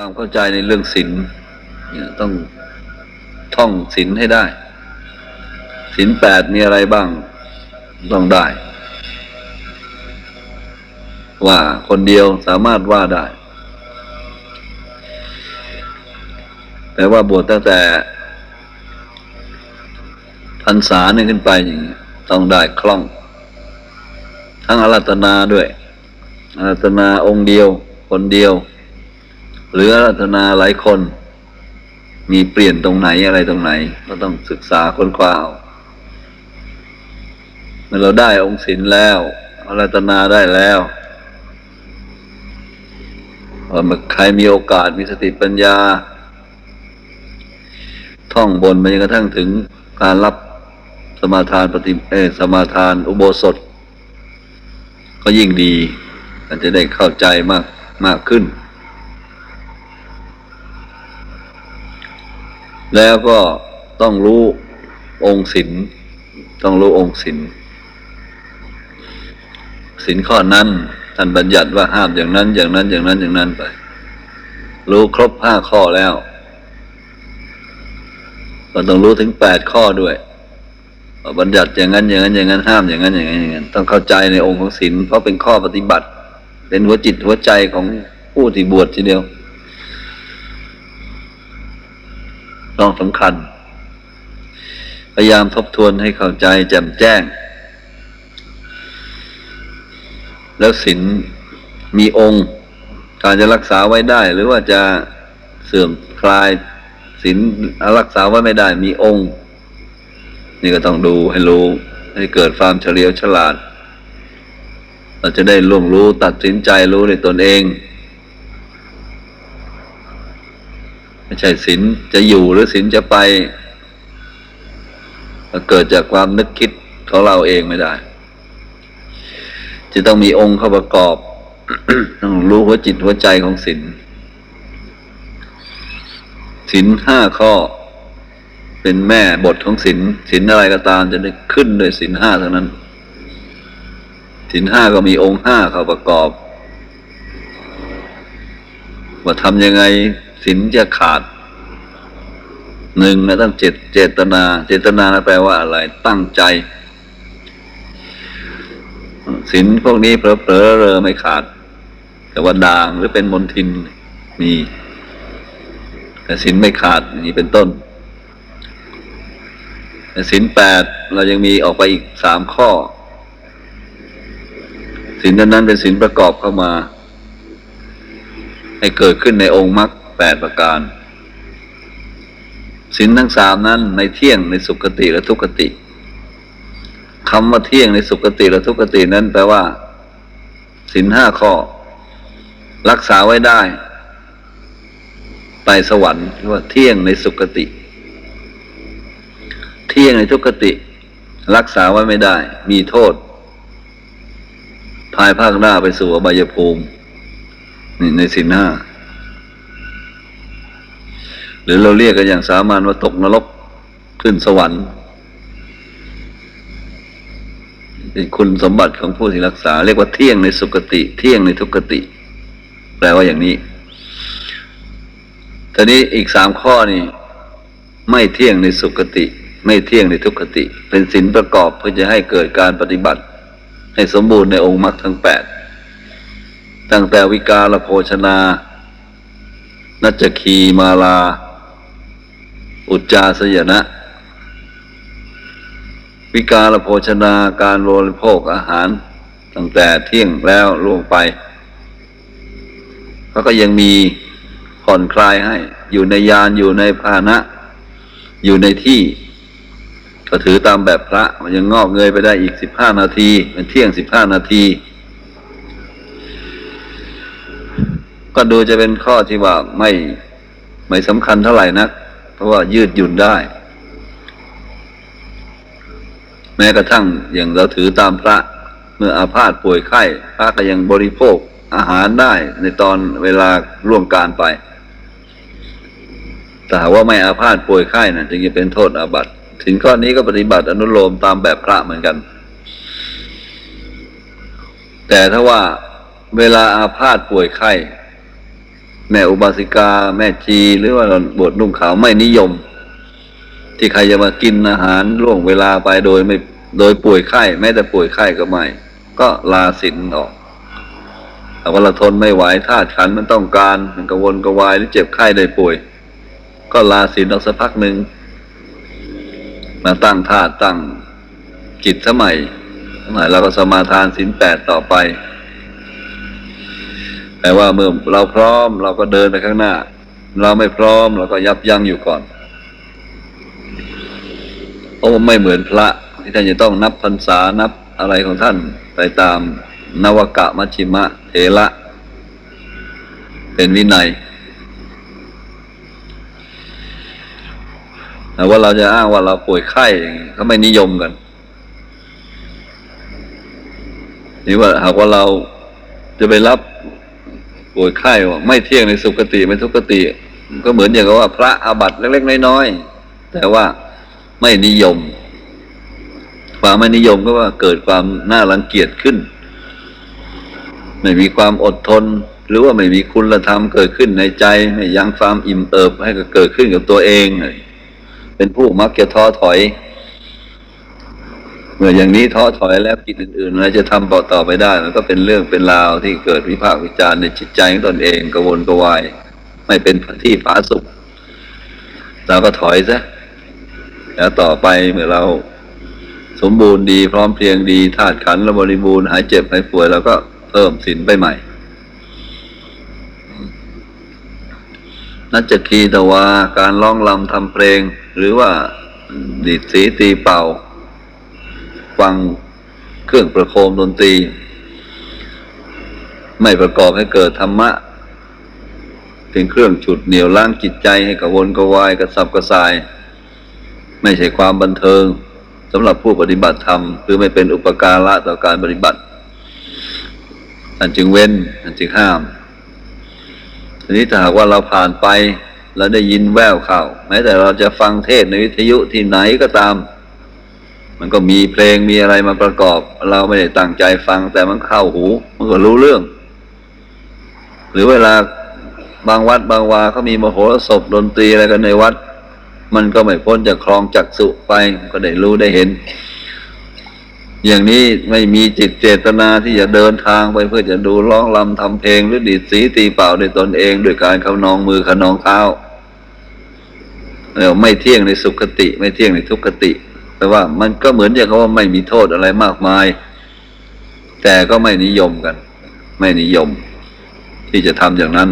ความเข้าใจในเรื่องศีลเนี่ยต้องท่องศีลให้ได้ศีลแปดมีอะไรบ้าง ต้องได้ ว่าคนเดียวสามารถว่าได้ แต่ว่าบวชตั้งแต่พรรษาเนี่ยขึ้นไปอย่างนี้ต้องได้คล่อง ทั้งอารัตนาด้วยอารัตนาองค์เดียว คนเดียว หรือรัตนาหลายคน มีเปลี่ยนตรงไหนอะไรตรงไหน ก็ต้องศึกษาค้นคว้าเอาเมื่อเราได้องค์ศีลแล้วรัตนาได้แล้วพอใครมีโอกาสมีสติปัญญา ท่องบนไปจนกระทั่งถึงการรับสมาทานปฏิเออสมาทานอุโบสถ ก็ยิ่งดีมันจะได้เข้าใจมากมากขึ้น แล้วก็ต้องรู้องค์ศีลต้องรู้องค์ศีลศีลข้อนั้นท่านบัญญัติว่าห้ามอย่างนั้น อย่างนั้นอย่างนั้นอย่างนั้นไป รู้ครบห้าข้อแล้วก็ต้องรู้ถึงแปดข้อด้วยบัญญัติอย่างนั้นอย่างนั้นอย่างนั้นห้ามอย่างนั้นอย่างนั้นอย่างนั้นต้องเข้าใจในองค์ของศีลเพราะเป็นข้อปฏิบัติ เป็นหัวจิตหัวใจของผู้ที่บวชทีเดียว ต้องสำคัญ พยายามทบทวนให้เข้าใจแจ่มแจ้ง แล้วศีลมีองค์ การจะรักษาไว้ได้ หรือว่าจะเสื่อมคลายศีลรักษาไว้ไม่ได้มีองค์ นี่ก็ต้องดูให้รู้ ให้เกิดความเฉลียวฉลาด เราจะได้ล่วงรู้ตัดสินใจรู้ในตนเอง ไม่ใช่ศีลจะอยู่หรือศีลจะไปเกิดจากความนึกคิดของเราเองไม่ได้ จะต้องมีองค์เข้าประกอบ ต้องรู้หัวจิตหัวใจของศีลศีลห้าข้อ เป็นแม่บทของศีลศีลอะไรก็ตามจะได้ขึ้นด้วยศีลห้าเทั้งนั้นศีลห้าก็มีองค์ห้าเข้าประกอบ ว่าทำยังไง ศีลจะขาดหนึ่งนะต้องเจตเจตนา เจตนาแปลว่าอะไร ตั้งใจศีลพวกนี้เผลอเผลอเรอไม่ขาด แต่ว่าด่างหรือเป็นมนทินมีแต่ศีลไม่ขาดนี้เป็นต้นแต่ศีลแปดเรายังมีออกไปอีกสามข้อศีลนั้นเป็นศีลประกอบเข้ามา ให้เกิดขึ้นในองค์มรรค แปดประการศีลทั้งสามนั้นในเที่ยงในสุขติและทุกขติคำว่าเที่ยงในสุขติและทุกขตินั้นแปลว่าศีลห้าข้อ รักษาไว้ได้ ไปสวรรค์เรียกว่าเที่ยงในสุขติ เที่ยงในทุกขติ รักษาไว้ไม่ได้ มีโทษ ภายภาคหน้าไปสู่อบายภูมิ นี่ในสินห้า หรือเราเรียกกันอย่างสามัญว่าตกนรกขึ้นสวรรค์เป็นคุณสมบัติของผู้ที่รักษา เรียกว่าเที่ยงในสุคติ เที่ยงในทุกติ แปลว่าอย่างนี้ทีนี้อีกสามข้อนี่ ไม่เที่ยงในสุคติ ไม่เที่ยงในทุกขติ เป็นสินประกอบเพื่อจะให้เกิดการปฏิบัติ ให้สมบูรณ์ในองค์มรรคทั้งแปดตั้งแต่วิกาลโภชนา นัจคีมาลา อุจจาสยนะ วิกาลโภชนาการบริโภคอาหาร ตั้งแต่เที่ยงแล้วล่วงไปเขาก็ยังมีผ่อนคลายให้ อยู่ในยานอยู่ในภาชนะอยู่ในที่ ก็ถือตามแบบพระ มันยังงอกเงยไปได้อีกสิบห้านาทีเป็นเที่ยงสิบห้านาที ก็ดูจะเป็นข้อที่ว่าไม่ไม่สำคัญเท่าไหร่นัก เพราะว่ายืดหยุ่นได้ แม้กระทั่งอย่างเราถือตามพระ เมื่ออาพาธป่วยไข้ พระก็ยังบริโภคอาหารได้ในตอนเวลาล่วงการไป แต่หากว่าไม่อาพาธป่วยไข้นะ่ะจึงจะเป็นโทษอาบัติถึงข้อนี้ก็ปฏิบัติอนุโลมตามแบบพระเหมือนกัน แต่ถ้าว่าเวลาอาพาธป่วยไข้ แม่อุบาสิกา แม่ชีหรือว่าบวชนุ่งขาวไม่นิยม ที่ใครจะมากินอาหารล่วงเวลาไปโดยไม่โดยป่วยไข้แม้แต่ป่วยไข้ก็ไม่ ก็ลาสินออกแต่ว่าเราทนไม่ไหวธาตุขันมันต้องการมันกระวนกระวายหรือเจ็บไข้ได้ป่วย ก็ลาสินออกสักพักหนึ่งมาตั้งธาตุตั้งจิตสมัยสมัยเราก็สมาทานสินแปดต่อไป แต่ว่าเมื่อเราพร้อมเราก็เดินไปข้างหน้า เราไม่พร้อมเราก็ยับยั้งอยู่ก่อนเพราะไม่เหมือนพระที่ท่านจะต้องนับพรรษานับอะไรของท่านไปตามนวกะมัชิมะเถระเป็นวินัยแต่ว่าเราจะอ้างว่าเราป่วยไข้เขาไม่นิยมกันนี่ว่าหากว่าเราจะไปรับ ป่วยไข้ไม่เที่ยงในสุคติไม่ทุกติ ก็เหมือนอย่างกับว่า พระอาบัติเล็กๆน้อยๆแต่ว่าไม่นิยม ความไม่นิยมก็ว่าเกิดความน่ารังเกียจขึ้น ไม่มีความอดทน หรือว่าไม่มีคุณธรรมเกิดขึ้นในใจไม่ยังความอิ่มเอิบให้เกิดขึ้นกับตัวเอง เป็นผู้มักจะท้อถอย เมื่ออย่างนี้ท้อถอยแล้วกิจอื่นๆอะไรจะทำต่อต่อไปได้มันก็เป็นเรื่องเป็นราวที่เกิดวิพากษ์วิจารณ์ในจิตใจของตนเองกระวนกระวาย ไม่เป็นที่ผาสุขเราก็ถอยซะแล้วต่อไปเมื่อเราสมบูรณ์ดีพร้อมเพรียงดีธาตุขันธ์และบริบูรณ์หายเจ็บหายป่วยเราก็เพิ่มสินไปใหม่นัจจคีตวาการร้องลำทำเพลง หรือว่าดีดสีตีเป่า ฟังเครื่องประโคมดนตรี ไม่ประกอบให้เกิดธรรมะ เป็นเครื่องฉุดเหนี่ยวล้างจิตใจให้กระวนกระวายกระสับกระส่าย ไม่ใช่ความบันเทิงสำหรับผู้ปฏิบัติธรรมคือไม่เป็นอุปการะต่อการปฏิบัติอันจึงเว้นอันจึงห้าม ทีนี้ถ้าหากว่าเราผ่านไป แล้วได้ยินแววข่าว แม้แต่เราจะฟังเทศในวิทยุที่ไหนก็ตาม มันก็มีเพลงมีอะไรมาประกอบ เราไม่ได้ตั้งใจฟัง แต่มันเข้าหู มันก็รู้เรื่อง หรือเวลาบางวัดบางวาเขามีมโหรสพดนตรีอะไรกันในวัด มันก็ไม่พ้นจากคลองจักสุไปก็ได้รู้ได้เห็น อย่างนี้ไม่มีจิตเจตนาที่จะเดินทางไปเพื่อจะดูร้องลำทำเพลงหรือดีดสีตีเป่าด้วยตนเองด้วยการเขานองมือขนองเท้าแล้วไม่เที่ยงในสุขติ ไม่เที่ยงในทุกขติ แปลว่ามันก็เหมือนอย่างว่าไม่มีโทษอะไรมากมาย แต่ก็ไม่นิยมกัน ไม่นิยม ที่จะทำอย่างนั้น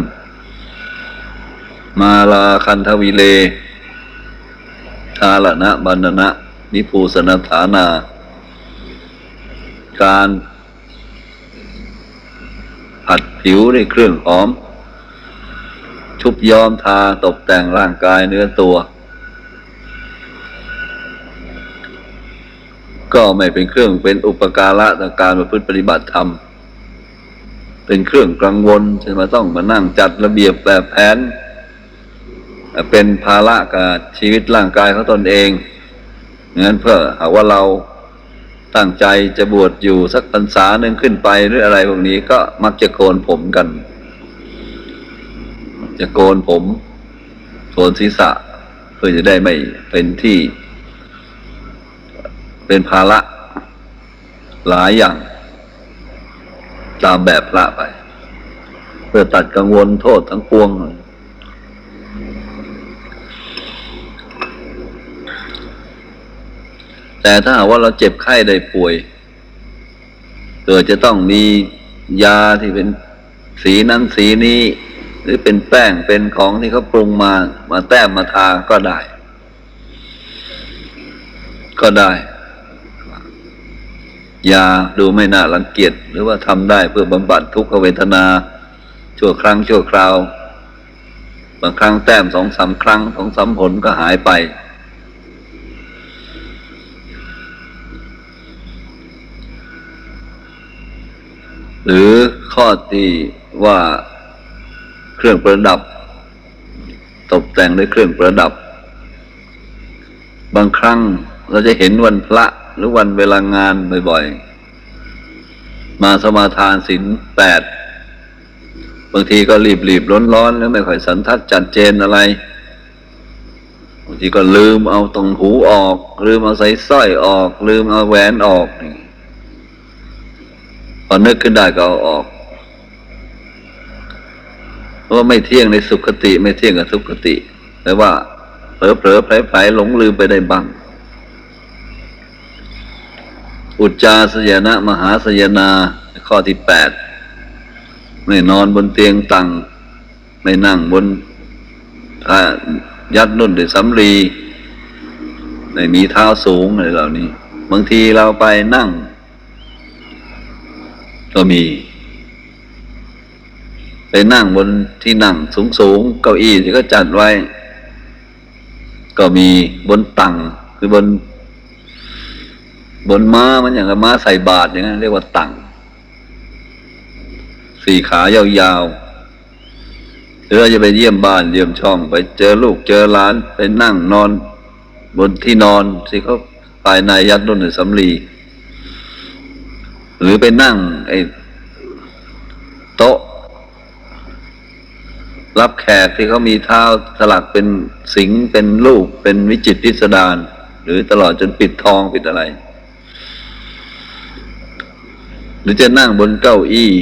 มาลาคันทวิเลทาลนะบันนะ นิภูสนฐานา การผัดผิวด้วยเครื่องหอม ชุบย้อมทาตกแต่งร่างกายเนื้อตัว ก็ไม่เป็นเครื่องเป็นอุปการะต่อการประพฤติปฏิบัติธรรม เป็นเครื่องกังวลจะมาต้องมานั่งจัดระเบียบแบบแผน เป็นภาระกับชีวิตร่างกายของตนเองงั้นเพื่อหากว่าเราตั้งใจจะบวชอยู่สักพรรษาหนึ่งขึ้นไปหรืออะไรพวกนี้ก็มักจะโกนผมกัน จะโกนผมโกนศีรษะ เพื่อจะได้ไม่เป็นที่ เป็นภาระหลายอย่าง ตามแบบพระไป เพื่อตัดกังวลโทษทั้งปวง แต่ถ้าหากว่าเราเจ็บไข้ได้ป่วย เกิดจะต้องมียาที่เป็นสีนั้นสีนี้ หรือเป็นแป้งเป็นของที่เขาปรุงมามาแต้มมาทาก็ได้ ก็ได้ ยาดูไม่น่ารังเกียจหรือว่าทำได้เพื่อบำบัดทุกขเวทนา ชั่วครั้งชั่วคราว บางครั้งแต้มสองสามครั้งสองสามผลก็หายไป หรือข้อที่ว่าเครื่องประดับ ตกแต่งด้วยเครื่องประดับ บางครั้งเราจะเห็นวันพระ หรือวันเวลางานบ่อยๆ มาสมาทานศีลแปดบางทีก็รีบรีบร้อนร้อนๆแล้วไม่ค่อยสันทัดจัดเจนอะไรบางทีก็ลืมเอาตรงหูออก ลืมเอาใส่สร้อยออก ลืมเอาแหวนออกนี่พอนึกขึ้นได้ก็เอาออกเพราะว่าไม่เที่ยงในสุขติ ไม่เที่ยงกับทุกขติแต่ว่าเผลอเผลอไผลไผลหลงลืมไปได้บ้าง อุจจาสยนะ มหาสยนา ข้อที่แปดไม่นอนบนเตียงตังไม่นั่งบนยัดนุ่นด้วยสำลีไม่มีเท้าสูงอะไรเหล่านี้ บางทีเราไปนั่ง ก็มี ไปนั่งบนที่นั่งสูงสูงๆเก้าอี้ที่ก็จัดไว้ ก็มีบนตังคือบน บนม้ามันอย่างกับม้าใส่บาตรอย่างนั้นเรียกว่าตังสี่ขายาวๆหรือเราจะไปเยี่ยมบ้านเยี่ยมช่อง ไปเจอลูกเจอหลาน ไปนั่งนอน บนที่นอนที่เขาภายในยัดนุ่นในสำลีหรือไปนั่งไอ้โต๊ะ รับแขกที่เขามีเท้าสลักเป็นสิงเป็นลูกเป็นวิจิตรพิสดารหรือตลอดจนปิดทองปิดอะไร ห รือจะนั่งบนเก้าอี้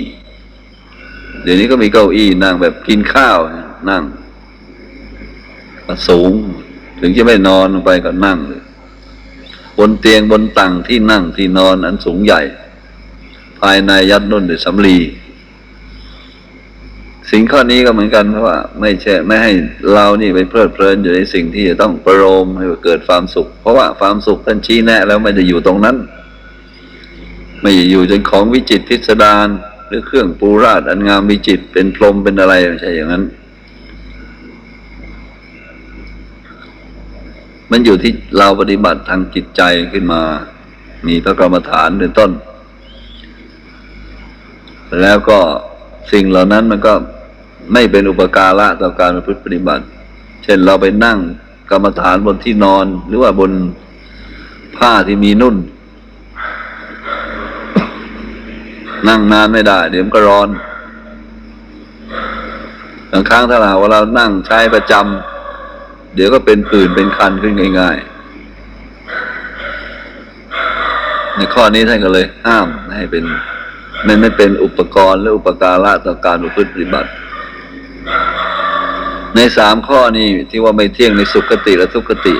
เดี๋ยวนี้ก็มีเก้าอี้นั่งแบบกินข้าวนั่งสูง ถึงจะไม่นอนลงไปก็นั่งเลยบนเตียงบนตังที่นั่งที่นอนอันสูงใหญ่ ภายในยัดนุ่นด้วยสำลีสิ่งข้อนี้ก็เหมือนกันเพราะว่า ไม่ใช่ไม่ให้เรานี่ไปเพลิดเพลินอยู่ในสิ่งที่จะต้องประโลมให้เกิดความสุข เพราะว่าความสุขท่านชี้แนะแล้วไม่ได้อยู่ตรงนั้น ไม่ได้อยู่จนของวิจิตพิสดารหรือเครื่องปูราดอันงามวิจิตเป็นพรมเป็นอะไรไม่ใช่อย่างนั้น มันอยู่ที่เราปฏิบัติทางจิตใจขึ้นมา มีพระกรรมฐานเป็นต้น แล้วก็สิ่งเหล่านั้นมันก็ไม่เป็นอุปการะต่อการประพฤติปฏิบัติ เช่นเราไปนั่งกรรมฐานบนที่นอนหรือว่าบนผ้าที่มีนุ่น นั่งนานไม่ได้ เดี๋ยวมันก็ร้อนบางครั้งถ้าเราว่าเรานั่งใช้ประจำเดี๋ยวก็เป็นผื่นเป็นคันขึ้นง่าย ๆ ในข้อนี้ท่านก็เลยห้ามให้เป็นไม่ไม่เป็นอุปกรณ์และอุปการะต่อการประพฤติปฏิบัติ ในสามข้อนี้ที่ว่าไม่เที่ยงในสุขติและทุกขติ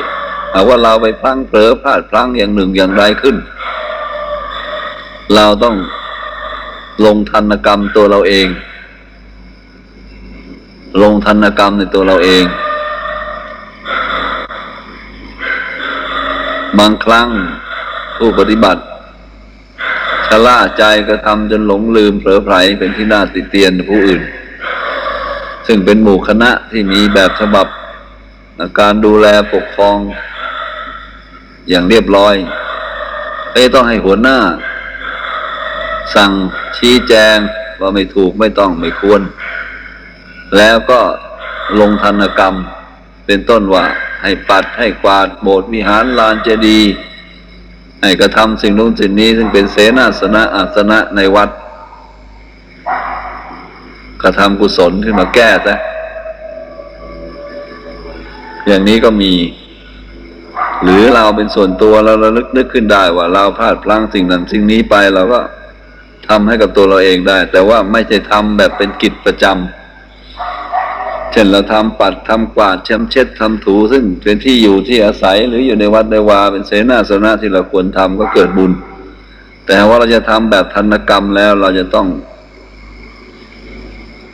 หากว่าเราไปพลั้งเผลอพลาดพลั้งอย่างหนึ่งอย่างใดขึ้น เราต้อง ลงทันกรรมตัวเราเอง ลงทันกรรมในตัวเราเอง บางครั้งผู้ปฏิบัติชะล่าใจกระทำจนหลงลืมเผลอไผลเป็นที่น่าติเตียนผู้อื่น ซึ่งเป็นหมู่คณะที่มีแบบฉบับการดูแลปกครอง อย่างเรียบร้อยเอ้ต้องให้หัวหน้า สั่ง ชี้แจงว่าไม่ถูกไม่ต้องไม่ควร แล้วก็ลงธนกรรม เป็นต้นว่าให้ปัดให้กวาดโบสถ์วิหารลานเจดีย์ให้กระทำสิ่งนู้นสิ่งนี้ ซึ่งเป็นเสนาสนะอาสนะในวัด กระทำกุศลขึ้นมาแก้ซะอย่างนี้ก็มี หรือเราเป็นส่วนตัวเราระลึกนึกขึ้นได้ว่าเราพลาดพลั้งสิ่งนั้นสิ่งนี้ไปเราก็ ทำให้กับตัวเราเองได้ แต่ว่าไม่ใช่ทำแบบเป็นกิจประจำเช่นเราทำปัดทำกวาดเช็ดเช็ดทำถูซึ่งเป็นที่อยู่ที่อาศัยหรืออยู่ในวัดในวาเป็นเสนาสนะที่เราควรทำก็เกิดบุญ แต่ว่าเราจะทำแบบธนกรรมแล้วเราจะต้อง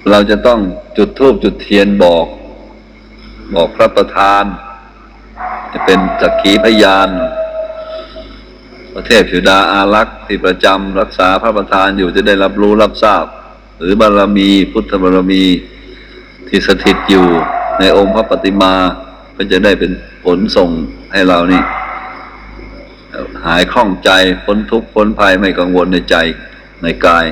เราจะต้องจุดธูปจุดเทียนบอก บอกพระประธาน จะเป็นจักขีพยาน ประเทศผิดาอารักษ์ที่ประจำรักษาพระประธานอยู่จะได้รับรู้รับทราบ หรือบารมีพุทธบารมีที่สถิตอยู่ในองค์พระปฏิมาก็จะได้เป็นผลส่งให้เรานี่ หายคล่องใจพ้นทุกข์พ้นภัยไม่กังวลในใจในกาย